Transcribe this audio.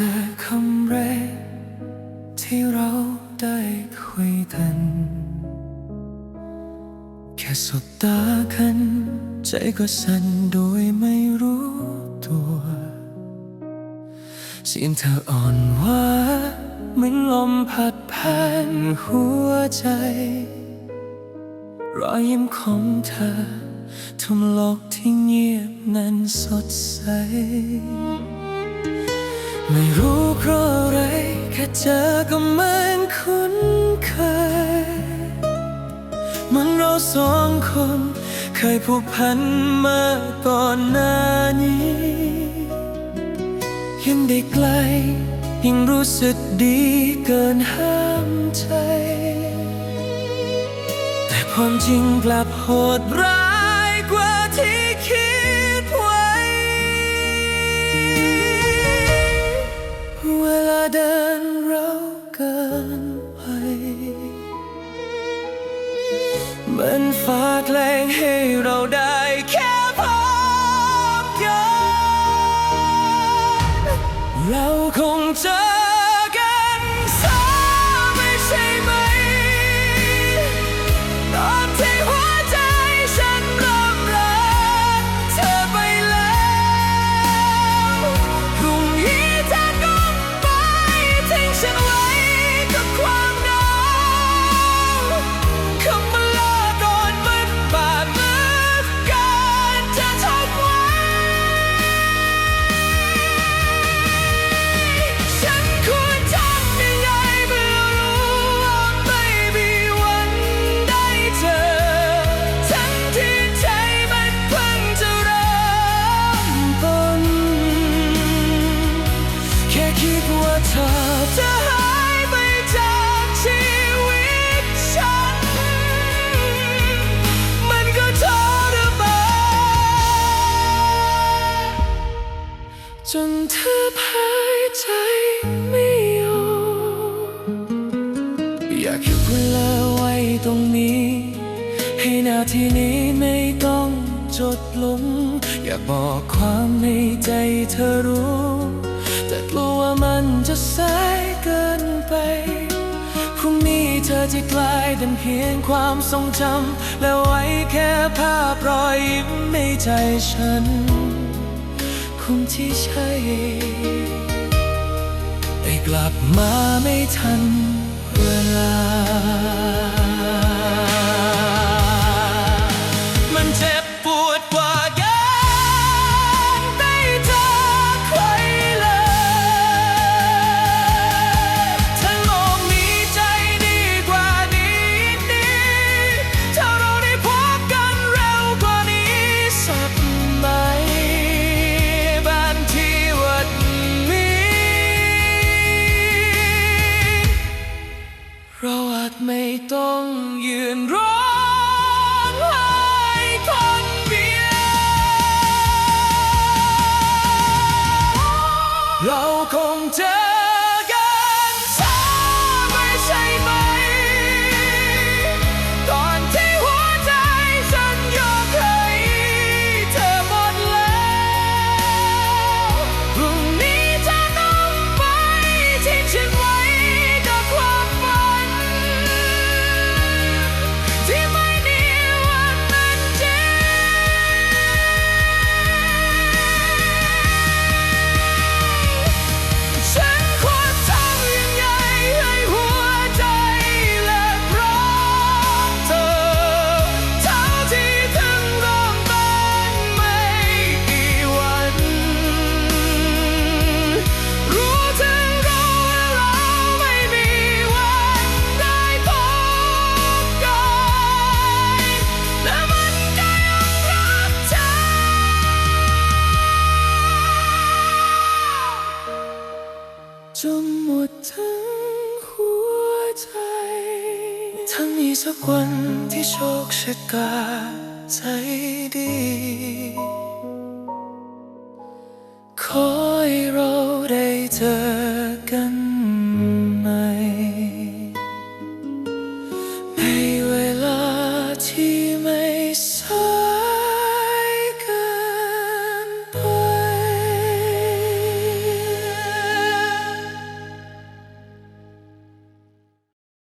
แต่คำแรกที่เราได้คุยกัน แค่สบตากัน ใจก็สั่นโดยไม่รู้ตัว เสียงเธออ่อนหวานเหมือนลมพัดผ่านหัวใจ รอยยิ้มของเธอทำโลกที่เงียบนั้นสดใส ไม่รู้เพราะอะไรแค่เจอก็เหมือนคุ้นเคยเหมันเราสองคน เคยผูกพันมาก่อนหน้านี้ยังได้ไกลยิ่งรู้สึกดีเกินห้ามใจ แต่ความจริงกลับโหดร้าย เราคงเจอ คิดว่าเธอจะหายไปจากชีวิตฉัน มันก็ทรมานจนเธอหายใจไม่ออกอยากหยุดเวลาไว้ตรงนี้ ให้นาทีนี้ไม่ต้องจดลง อยากบอกความในใจเธอรู้ ลัวว่ามันจะสายเกินไป พรุ่งนี้เธอจะกลายเป็นเพียงความทรงจำ และไว้แค่ภาพรอยยิ้มในใจฉัน คงที่ใช่ได้กลับมาไม่ทันเวลา ทั้งมีสักวันที่โชคชะตาใจดี ขอให้เราได้เจอ